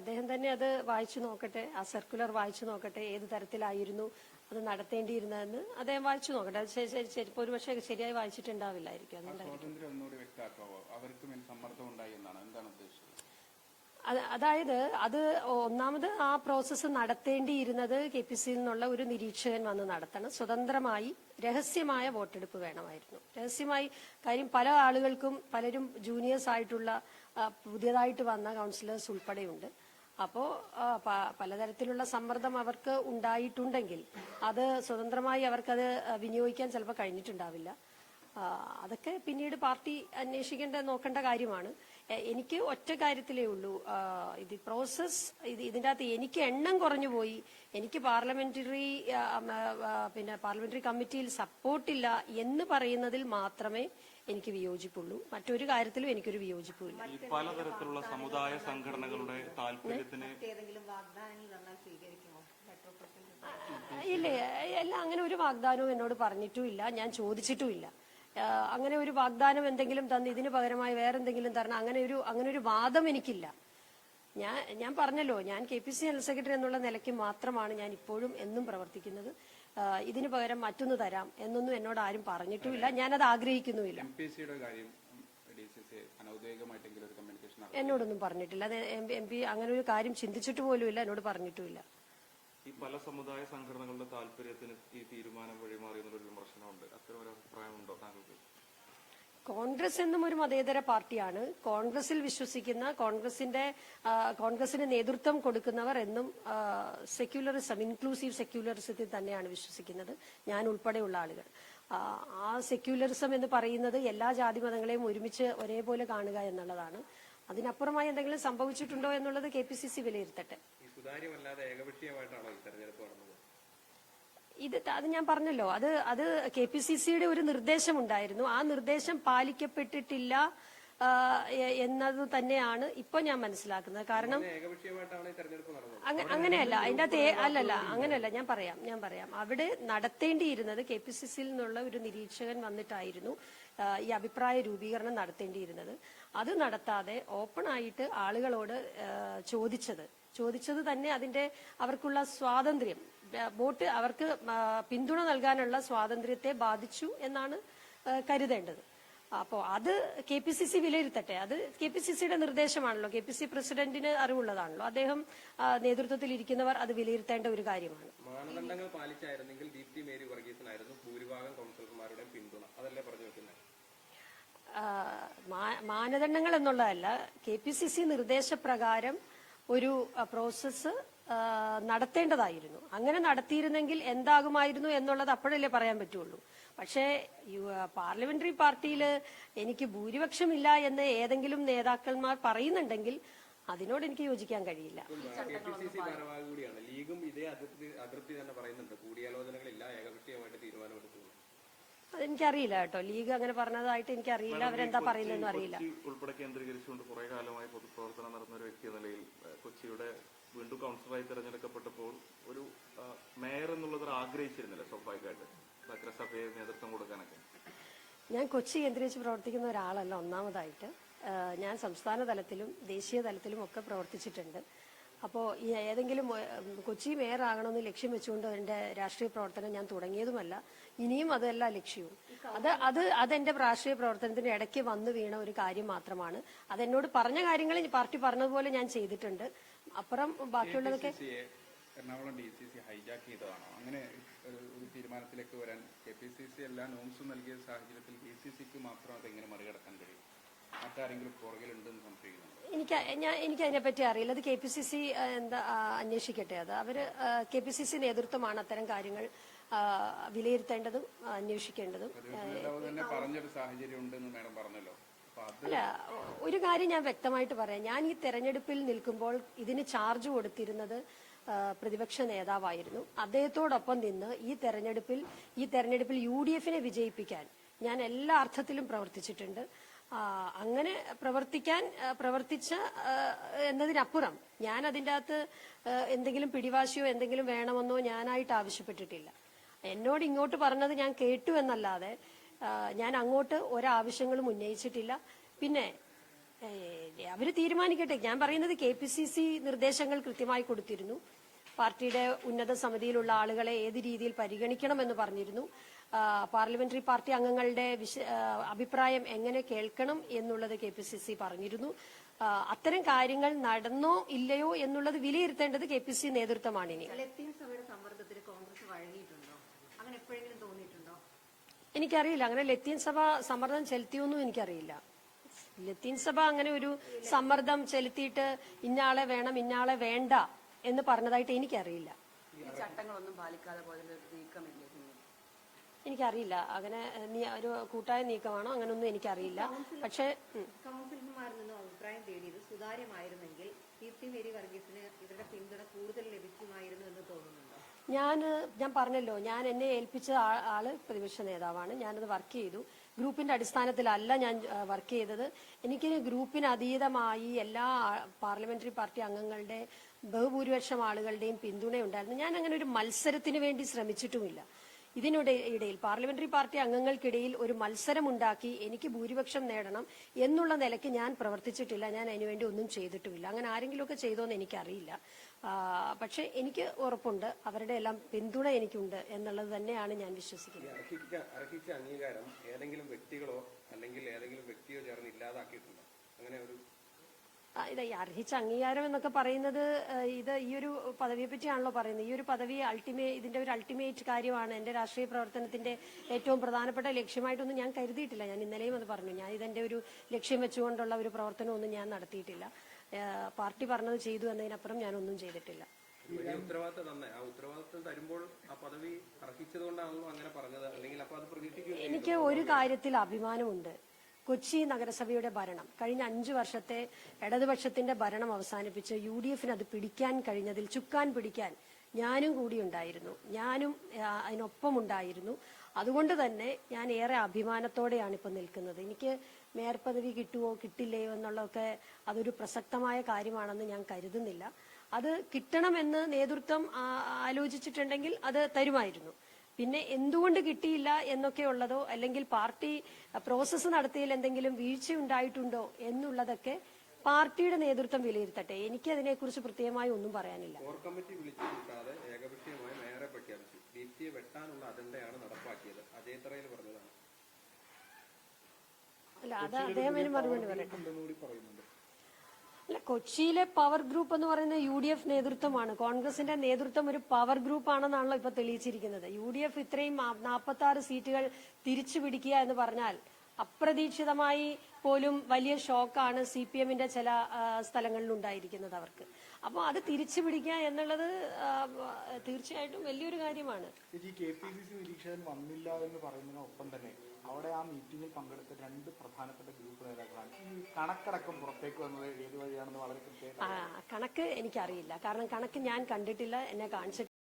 അദ്ദേഹം തന്നെ അത് വായിച്ചു നോക്കട്ടെ ആ സർക്കുലർ വായിച്ചു നോക്കട്ടെ ഏത് തരത്തിലായിരുന്നു അത് നടത്തേണ്ടിയിരുന്നതെന്ന് അദ്ദേഹം വായിച്ചു നോക്കട്ടെ. അത് ഒരു പക്ഷേ ശരിയായി വായിച്ചിട്ടുണ്ടാവില്ലായിരിക്കും. അതുകൊണ്ടായിരിക്കും അതായത് അത് ഒന്നാമത് ആ പ്രോസസ്സ് നടത്തേണ്ടിയിരുന്നത് കെ പി സിയിൽ നിന്നുള്ള ഒരു നിരീക്ഷകൻ വന്ന് നടത്തണം. സ്വതന്ത്രമായി രഹസ്യമായ വോട്ടെടുപ്പ് വേണമായിരുന്നു. രഹസ്യമായി കാര്യം പല ആളുകൾക്കും പലരും ജൂനിയേഴ്സ് ആയിട്ടുള്ള പുതിയതായിട്ട് വന്ന കൗൺസിലേഴ്സ് ഉൾപ്പെടെയുണ്ട്. അപ്പോൾ പലതരത്തിലുള്ള സമ്മർദ്ദം അവർക്ക് ഉണ്ടായിട്ടുണ്ടെങ്കിൽ അത് സ്വതന്ത്രമായി അവർക്കത് വിനിയോഗിക്കാൻ ചിലപ്പോൾ കഴിഞ്ഞിട്ടുണ്ടാവില്ല. അതൊക്കെ പിന്നീട് പാർട്ടി അന്വേഷിക്കേണ്ട നോക്കേണ്ട കാര്യമാണ്. എനിക്ക് ഒറ്റ കാര്യത്തിലേ ഉള്ളൂ. ഇത് പ്രോസസ് ഇത് ഇതിന്റെ അകത്ത് എനിക്ക് എണ്ണം കുറഞ്ഞു പോയി. എനിക്ക് പാർലമെന്ററി പിന്നെ പാർലമെന്ററി കമ്മിറ്റിയിൽ സപ്പോർട്ടില്ല എന്ന് പറയുന്നതിൽ മാത്രമേ എനിക്ക് വിയോജിപ്പുള്ളൂ. മറ്റൊരു കാര്യത്തിലും എനിക്കൊരു വിയോജിപ്പുമില്ല. പലതരത്തിലുള്ള സമുദായ സംഘടനകളുടെ താല്പര്യത്തിന് ഇല്ലേ അല്ല അങ്ങനെ ഒരു വാഗ്ദാനവും എന്നോട് പറഞ്ഞിട്ടുമില്ല. ഞാൻ ചോദിച്ചിട്ടുമില്ല. അങ്ങനെ ഒരു വാഗ്ദാനം എന്തെങ്കിലും തന്ന് ഇതിന് പകരമായി വേറെന്തെങ്കിലും തരണം അങ്ങനെ ഒരു അങ്ങനെ ഒരു വാദം എനിക്കില്ല. ഞാൻ ഞാൻ പറഞ്ഞല്ലോ ഞാൻ K P C general secretary എന്നുള്ള നിലയ്ക്ക് മാത്രമാണ് ഞാൻ ഇപ്പോഴും എന്നും പ്രവർത്തിക്കുന്നത്. ഇതിനു പകരം മറ്റൊന്ന് തരാം എന്നൊന്നും എന്നോട് ആരും പറഞ്ഞിട്ടുമില്ല. ഞാനത് ആഗ്രഹിക്കുന്നുമില്ല. എന്നോടൊന്നും പറഞ്ഞിട്ടില്ല. അത് എം പി അങ്ങനെ ഒരു കാര്യം ചിന്തിച്ചിട്ട് പോലുമില്ല എന്നോട് പറഞ്ഞിട്ടുമില്ല. ഈ പല സമുദായ സംഘടനകളുടെ താല്പര്യത്തിന് ഈ തീരുമാനം വഴിമാറി വിമർശനമുണ്ട്. അത്തരം ഒരു അഭിപ്രായമുണ്ടോ താങ്കൾക്ക്? കോൺഗ്രസ് എന്നും ഒരു മതേതര പാർട്ടിയാണ്. കോൺഗ്രസിൽ വിശ്വസിക്കുന്ന കോൺഗ്രസിന്റെ കോൺഗ്രസിന് നേതൃത്വം കൊടുക്കുന്നവർ എന്നും സെക്യുലറിസം ഇൻക്ലൂസീവ് സെക്യുലറിസത്തിൽ തന്നെയാണ് വിശ്വസിക്കുന്നത്. ഞാൻ ഉൾപ്പെടെയുള്ള ആളുകൾ. ആ, സെക്യുലറിസം എന്ന് പറയുന്നത് എല്ലാ ജാതി മതങ്ങളെയും ഒരുമിച്ച് ഒരേപോലെ കാണുക എന്നുള്ളതാണ്. അതിനപ്പുറമായി എന്തെങ്കിലും സംഭവിച്ചിട്ടുണ്ടോ എന്നുള്ളത് കെ പി സി സി വിലയിരുത്തട്ടെ. സുതാര്യമല്ലാതെ ഏകപക്ഷീയമായിട്ടാണോ ഈ തെരഞ്ഞെടുപ്പ് ഇത് അത് ഞാൻ പറഞ്ഞല്ലോ. അത് അത് കെ പി സി സിയുടെ ഒരു നിർദ്ദേശമുണ്ടായിരുന്നു. ആ നിർദ്ദേശം പാലിക്കപ്പെട്ടിട്ടില്ല എന്നത് തന്നെയാണ് ഇപ്പൊ ഞാൻ മനസ്സിലാക്കുന്നത്. കാരണം അങ്ങനെയല്ല. അതിന്റെ അകത്ത് അല്ലല്ല. അങ്ങനെയല്ല. ഞാൻ പറയാം. ഞാൻ പറയാം. അവിടെ നടത്തേണ്ടിയിരുന്നത് കെ പി സി സിയിൽ നിന്നുള്ള ഒരു നിരീക്ഷകൻ വന്നിട്ടായിരുന്നു ഈ അഭിപ്രായ രൂപീകരണം നടത്തേണ്ടിയിരുന്നത്. അത് നടത്താതെ ഓപ്പൺ ആയിട്ട് ആളുകളോട് ചോദിച്ചത്. ചോദിച്ചത് തന്നെ അതിന്റെ അവർക്കുള്ള സ്വാതന്ത്ര്യം. വോട്ട് അവർക്ക് പിന്തുണ നൽകാനുള്ള സ്വാതന്ത്ര്യത്തെ ബാധിച്ചു എന്നാണ് കരുതേണ്ടത്. അപ്പോൾ അത് കെ പി സി സി വിലയിരുത്തട്ടെ. അത് കെ പി സി സിയുടെ നിർദ്ദേശമാണല്ലോ. കെ പി സി പ്രസിഡന്റിന് അറിവുള്ളതാണല്ലോ. അദ്ദേഹം നേതൃത്വത്തിൽ ഇരിക്കുന്നവർ അത് വിലയിരുത്തേണ്ട ഒരു കാര്യമാണ്. മാനദണ്ഡങ്ങൾ പാലിച്ചായിരുന്നെങ്കിൽ ദീപ്തി മേരി വർഗീസിനായിരുന്നു ഭൂരിഭാഗം കൗൺസിലർമാരുടെയും പിന്തുണ. അതല്ലേ പറഞ്ഞു വെക്കുന്നത് മാനദണ്ഡങ്ങൾ എന്നുള്ളതല്ല കെ പി സി സി നിർദ്ദേശപ്രകാരം ഒരു പ്രോസസ്സ് നടത്തേണ്ടതായിരുന്നു. അങ്ങനെ നടത്തിയിരുന്നെങ്കിൽ എന്താകുമായിരുന്നു എന്നുള്ളത് അപ്പോഴല്ലേ പറയാൻ പറ്റുള്ളൂ. പക്ഷേ പാർലമെന്ററി പാർട്ടിയിൽ എനിക്ക് ഭൂരിപക്ഷമില്ല എന്ന് ഏതെങ്കിലും നേതാക്കന്മാർ പറയുന്നുണ്ടെങ്കിൽ അതിനോട് എനിക്ക് യോജിക്കാൻ കഴിയില്ല. ലീഗും ഇതേ അതിർത്തി തന്നെ പറയുന്നുണ്ട്. കൂടിയാലോചനകളില്ല. ഏകപക്ഷീയമായിട്ട് തീരുമാനമെടുത്തു അതെനിക്കറിയില്ല കേട്ടോ. ലീഗ് അങ്ങനെ പറഞ്ഞതായിട്ട് എനിക്കറിയില്ല. അവരെന്താ പറയുന്നതെന്നും അറിയില്ല ഉൾപ്പെടെ കേന്ദ്രീകരിച്ചുകൊണ്ട് കുറെ കാലമായി പൊതുപ്രവർത്തനം നടന്ന ഒരു വ്യക്തി എന്ന നിലയിൽ കൊച്ചിയുടെ വീണ്ടും കൗൺസിലറായി തിരഞ്ഞെടുക്കപ്പെട്ടപ്പോൾ ഒരു മേയർ എന്നുള്ളത് ആഗ്രഹിച്ചിരുന്നില്ല സ്വാഭാവികമായിട്ട്. നഗരസഭയെ നേതൃത്വം കൊടുക്കാനൊക്കെ. ഞാൻ കൊച്ചി കേന്ദ്രീകരിച്ച് പ്രവർത്തിക്കുന്ന ഒരാളല്ല ഒന്നാമതായിട്ട്. ഞാൻ സംസ്ഥാന തലത്തിലും ദേശീയ തലത്തിലും ഒക്കെ പ്രവർത്തിച്ചിട്ടുണ്ട്. അപ്പോൾ ഏതെങ്കിലും കൊച്ചി മേയർ ആകണമെന്ന് ലക്ഷ്യം വെച്ചുകൊണ്ട് എന്റെ രാഷ്ട്രീയ പ്രവർത്തനം ഞാൻ തുടങ്ങിയതുമല്ല ഇനിയും അതല്ല ലക്ഷ്യവും. അത് അത് അതെന്റെ രാഷ്ട്രീയ പ്രവർത്തനത്തിന്റെ ഇടയ്ക്ക് വന്നു വീണ ഒരു കാര്യം മാത്രമാണ്. അതെന്നോട് പറഞ്ഞ കാര്യങ്ങൾ പാർട്ടി പറഞ്ഞതുപോലെ ഞാൻ ചെയ്തിട്ടുണ്ട്. അപ്പുറം ബാക്കിയുള്ളതൊക്കെ Ernakulam D C C hijack ചെയ്തതാണോ? അങ്ങനെ ഒരു തീരുമാനത്തിലേക്ക് വരാൻ കെ പി സി സി എല്ലാ നോംസും നൽകിയ സാഹചര്യത്തിൽ ഡി സി സിക്ക് മാത്രം അതെങ്ങനെ മറികടക്കാൻ കഴിയും? എനിക്ക് ഞാൻ എനിക്ക് അതിനെപ്പറ്റി അറിയില്ല. അത് കെ പി സി സി എന്താ അന്വേഷിക്കട്ടെ അത്? അവർ കെ പി സി സി നേതൃത്വമാണ് അത്തരം കാര്യങ്ങൾ വിലയിരുത്തേണ്ടതും അന്വേഷിക്കേണ്ടതും. പറഞ്ഞൊരു സാഹചര്യം ഉണ്ടെന്ന് മാഡം പറഞ്ഞല്ലോ. അല്ല ഒരു കാര്യം ഞാൻ വ്യക്തമായിട്ട് പറയാം. ഞാൻ ഈ തെരഞ്ഞെടുപ്പിൽ നിൽക്കുമ്പോൾ ഇതിന് ചാർജ് കൊടുത്തിരുന്നത് പ്രതിപക്ഷ നേതാവായിരുന്നു. അദ്ദേഹത്തോടൊപ്പം നിന്ന് ഈ തെരഞ്ഞെടുപ്പിൽ ഈ തെരഞ്ഞെടുപ്പിൽ യു ഡി എഫിനെ വിജയിപ്പിക്കാൻ ഞാൻ എല്ലാ അർത്ഥത്തിലും പ്രവർത്തിച്ചിട്ടുണ്ട്. അങ്ങനെ പ്രവർത്തിക്കാൻ പ്രവർത്തിച്ച എന്നതിനപ്പുറം ഞാൻ അതിന്റെ അകത്ത് എന്തെങ്കിലും പിടിവാശിയോ എന്തെങ്കിലും വേണമെന്നോ ഞാനായിട്ട് ആവശ്യപ്പെട്ടിട്ടില്ല. എന്നോട് ഇങ്ങോട്ട് പറഞ്ഞത് ഞാൻ കേട്ടു എന്നല്ലാതെ ഞാൻ അങ്ങോട്ട് ഒരാവശ്യങ്ങളും ഉന്നയിച്ചിട്ടില്ല. പിന്നെ അവർ തീരുമാനിക്കട്ടെ. ഞാൻ പറയുന്നത് കെ പി സി സി നിർദ്ദേശങ്ങൾ കൃത്യമായി കൊടുത്തിരുന്നു. പാർട്ടിയുടെ ഉന്നത സമിതിയിലുള്ള ആളുകളെ ഏത് രീതിയിൽ പരിഗണിക്കണമെന്ന് പറഞ്ഞിരുന്നു. പാർലമെന്ററി പാർട്ടി അംഗങ്ങളുടെ അഭിപ്രായം എങ്ങനെ കേൾക്കണം എന്നുള്ളത് കെ പി സി സി പറഞ്ഞിരുന്നു. അത്തരം കാര്യങ്ങൾ നടന്നോ ഇല്ലയോ എന്നുള്ളത് വിലയിരുത്തേണ്ടത് കെ പി സി നേതൃത്വമാണ് ഇനി കോൺഗ്രസ് വഴങ്ങിയിട്ടുണ്ടോ? അങ്ങനെ എപ്പോഴെങ്കിലും തോന്നിയിട്ടുണ്ടോ? എനിക്കറിയില്ല. അങ്ങനെ ലത്തീൻ സഭ സമ്മർദ്ദം ചെലുത്തിയൊന്നും എനിക്കറിയില്ല. ലത്തീൻ സഭ അങ്ങനെ ഒരു സമ്മർദ്ദം ചെലുത്തിയിട്ട് ഇന്നയാളെ വേണം ഇന്നാളെ വേണ്ട എന്ന് പറഞ്ഞതായിട്ട് എനിക്കറിയില്ല. ചട്ടങ്ങളൊന്നും പാലിക്കാതെ എനിക്കറിയില്ല. അങ്ങനെ ഒരു കൂട്ടായ നീക്കമാണോ? അങ്ങനെ അങ്ങനൊന്നും എനിക്കറിയില്ല. പക്ഷേ. കൗൺസിലർമാരിൽ നിന്നും അഭിപ്രായം തേടിയത് സുതാര്യമായിരുന്നെങ്കിൽ കീർത്തി മേരി വർഗീസിന് ഇവരുടെ പിന്തുണ കൂടുതൽ ലഭിക്കുമായിരുന്നു എന്ന് തോന്നുന്നുണ്ടോ? ഞാൻ ഞാൻ പറഞ്ഞല്ലോ ഞാൻ എന്നെ ഏൽപ്പിച്ച ആൾ പ്രതിപക്ഷ നേതാവാണ്. ഞാനത് വർക്ക് ചെയ്തു. ഗ്രൂപ്പിന്റെ അടിസ്ഥാനത്തിലല്ല ഞാൻ വർക്ക് ചെയ്തത്. എനിക്ക് ഗ്രൂപ്പിന് അതീതമായി എല്ലാ പാർലമെന്ററി പാർട്ടി അംഗങ്ങളുടെ ബഹുഭൂരിപക്ഷം ആളുകളുടെയും പിന്തുണയുണ്ടായിരുന്നു. ഞാൻ അങ്ങനെ ഒരു മത്സരത്തിന് വേണ്ടി ശ്രമിച്ചിട്ടുമില്ല. ഇതിനിടെ ഇടയിൽ പാർലമെന്ററി പാർട്ടി അംഗങ്ങൾക്കിടയിൽ ഒരു മത്സരമുണ്ടാക്കി എനിക്ക് ഭൂരിപക്ഷം നേടണം എന്നുള്ള നിലയ്ക്ക് ഞാൻ പ്രവർത്തിച്ചിട്ടില്ല. ഞാൻ അതിനുവേണ്ടി ഒന്നും ചെയ്തിട്ടുമില്ല. അങ്ങനെ ആരെങ്കിലുമൊക്കെ ചെയ്തോന്ന് എനിക്കറിയില്ല. പക്ഷെ എനിക്ക് ഉറപ്പുണ്ട്. അവരുടെ എല്ലാം പിന്തുണ എനിക്കുണ്ട് എന്നുള്ളത് തന്നെയാണ് ഞാൻ വിശ്വസിക്കുന്നത്. അംഗീകാരം ഏതെങ്കിലും വ്യക്തികളോ അല്ലെങ്കിൽ ഏതെങ്കിലും വ്യക്തിയോ ചേർന്ന് ഇല്ലാതാക്കിയിട്ടുണ്ടോ? അങ്ങനെ ഒരു ഇത് അർഹിച്ച അംഗീകാരം എന്നൊക്കെ പറയുന്നത് ഇത് ഈ ഒരു പദവിയെ പറ്റിയാണല്ലോ പറയുന്നത്. ഈ ഒരു പദവി അൾട്ടിമേ ഇതിന്റെ ഒരു അൾട്ടിമേറ്റ് കാര്യമാണ് എന്റെ രാഷ്ട്രീയ പ്രവർത്തനത്തിന്റെ ഏറ്റവും പ്രധാനപ്പെട്ട ലക്ഷ്യമായിട്ടൊന്നും ഞാൻ കരുതിയിട്ടില്ല. ഞാൻ ഇന്നലെയും അത് പറഞ്ഞു. ഞാൻ ഇതെന്റെ ഒരു ലക്ഷ്യം വെച്ചുകൊണ്ടുള്ള ഒരു പ്രവർത്തനമൊന്നും ഞാൻ നടത്തിയിട്ടില്ല. പാർട്ടി പറഞ്ഞത് ചെയ്തു എന്നതിനപ്പുറം ഞാൻ ഒന്നും ചെയ്തിട്ടില്ല. എനിക്ക് ഒരു കാര്യത്തിൽ അഭിമാനമുണ്ട്. കൊച്ചി നഗരസഭയുടെ ഭരണം. കഴിഞ്ഞ അഞ്ചു വർഷത്തെ ഇടതുപക്ഷത്തിന്റെ ഭരണം അവസാനിപ്പിച്ച് യു ഡി എഫിന് അത് പിടിക്കാൻ കഴിഞ്ഞതിൽ ചുക്കാൻ പിടിക്കാൻ ഞാനും കൂടി ഉണ്ടായിരുന്നു. ഞാനും അതിനൊപ്പം ഉണ്ടായിരുന്നു. അതുകൊണ്ട് തന്നെ ഞാൻ ഏറെ അഭിമാനത്തോടെയാണ് ഇപ്പൊ നിൽക്കുന്നത്. എനിക്ക് മേയർ പദവി കിട്ടുമോ കിട്ടില്ലയോ എന്നുള്ളതൊക്കെ അതൊരു പ്രസക്തമായ കാര്യമാണെന്ന് ഞാൻ കരുതുന്നില്ല. അത് കിട്ടണമെന്ന് നേതൃത്വം ആലോചിച്ചിട്ടുണ്ടെങ്കിൽ അത് തരുമായിരുന്നു. പിന്നെ എന്തുകൊണ്ട് കിട്ടിയില്ല എന്നൊക്കെ ഉള്ളതോ അല്ലെങ്കിൽ പാർട്ടി പ്രോസസ്സ് നടത്തിയതിൽ എന്തെങ്കിലും വീഴ്ച ഉണ്ടായിട്ടുണ്ടോ എന്നുള്ളതൊക്കെ പാർട്ടിയുടെ നേതൃത്വം വിലയിരുത്തട്ടെ. എനിക്ക് അതിനെക്കുറിച്ച് പ്രത്യേകമായി ഒന്നും പറയാനില്ല. കോർ കമ്മിറ്റി വിളിച്ചു കൂട്ടാതെ ഏകപക്ഷീയമായി മേയറെ പ്രഖ്യാപിച്ചു. ദീപ്തിയെ വെട്ടാനുള്ള അജണ്ടയാണ് നടപ്പാക്കിയത്. അജയ് തറയിൽ പറഞ്ഞതാണ്. അല്ല അത് അദ്ദേഹം അതിന് മറുപടി പറയട്ടെ. കൂടി പറയുന്നുണ്ട്. അല്ല കൊച്ചിയിലെ പവർ ഗ്രൂപ്പ് എന്ന് പറയുന്ന യു ഡി എഫ് നേതൃത്വമാണ്. കോൺഗ്രസിന്റെ നേതൃത്വം ഒരു പവർ ഗ്രൂപ്പ് ആണെന്നാണല്ലോ ഇപ്പൊ തെളിയിച്ചിരിക്കുന്നത്. യു ഡി എഫ് ഇത്രയും നാൽപ്പത്തി ആറ് സീറ്റുകൾ തിരിച്ചു പിടിക്കുക എന്ന് പറഞ്ഞാൽ അപ്രതീക്ഷിതമായി പോലും വലിയ ഷോക്കാണ് സി പി എമ്മിന്റെ ചില സ്ഥലങ്ങളിൽ ഉണ്ടായിരിക്കുന്നത് അവർക്ക്. അപ്പോൾ അത് തിരിച്ചു പിടിക്കുക എന്നുള്ളത് തീർച്ചയായിട്ടും വലിയൊരു കാര്യമാണ്. ഈ കെ പി സി സി നിരീക്ഷകൻ വന്നില്ല എന്ന് പറയുന്നതിനൊപ്പം തന്നെ അവിടെ ആ മീറ്റിംഗിൽ പങ്കെടുത്ത രണ്ട് പ്രധാനപ്പെട്ട ഗ്രൂപ്പ് നേതാക്കളാണ്. കണക്കടക്കം പുറത്തേക്ക് വന്നത് ഏത് വഴിയാണെന്ന് വളരെ കൃത്യമായി കണക്ക് എനിക്കറിയില്ല. കാരണം കണക്ക് ഞാൻ കണ്ടിട്ടില്ല എന്നെ കാണിച്ചിട്ടില്ല.